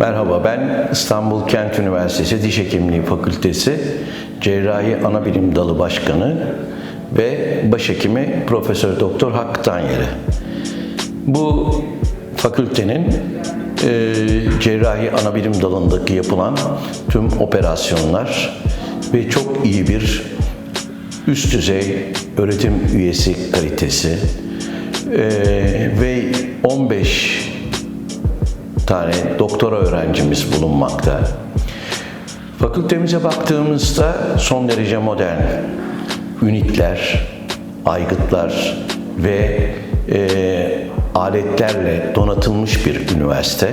Merhaba, ben İstanbul Kent Üniversitesi Diş Hekimliği Fakültesi Cerrahi Anabilim Dalı Başkanı ve Başhekimi Profesör Doktor Hakkı Tanyeli. Bu fakültenin e, cerrahi anabilim dalındaki yapılan tüm operasyonlar ve çok iyi bir üst düzey öğretim üyesi kalitesi e, ve 15 tane doktora öğrencimiz bulunmakta. Fakültemize baktığımızda son derece modern ünitler, aygıtlar ve e, aletlerle donatılmış bir üniversite.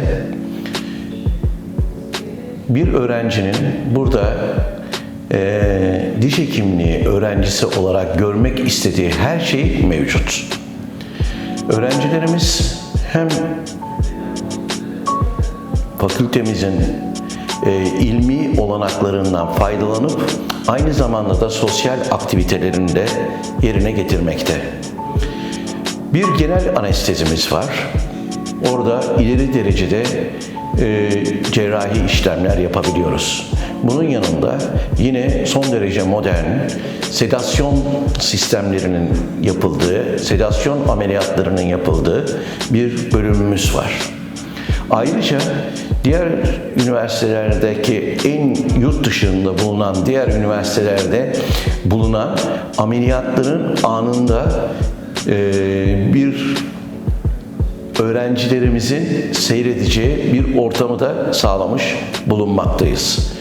Bir öğrencinin burada e, diş hekimliği öğrencisi olarak görmek istediği her şey mevcut. Öğrencilerimiz hem fakültemizin e, ilmi olanaklarından faydalanıp aynı zamanda da sosyal aktivitelerini de yerine getirmekte. Bir genel anestezimiz var. Orada ileri derecede e, cerrahi işlemler yapabiliyoruz. Bunun yanında yine son derece modern sedasyon sistemlerinin yapıldığı, sedasyon ameliyatlarının yapıldığı bir bölümümüz var. Ayrıca diğer üniversitelerdeki en yurt dışında bulunan diğer üniversitelerde bulunan ameliyatların anında e, bir öğrencilerimizin seyredeceği bir ortamı da sağlamış bulunmaktayız.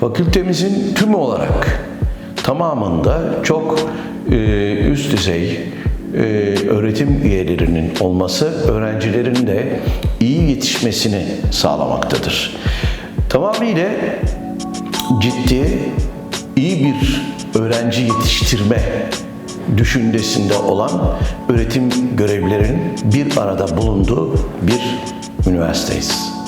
Fakültemizin tümü olarak tamamında çok e, üst düzey öğretim üyelerinin olması öğrencilerin de iyi yetişmesini sağlamaktadır. Tamamıyla ciddi, iyi bir öğrenci yetiştirme düşüncesinde olan öğretim görevlilerin bir arada bulunduğu bir üniversiteyiz.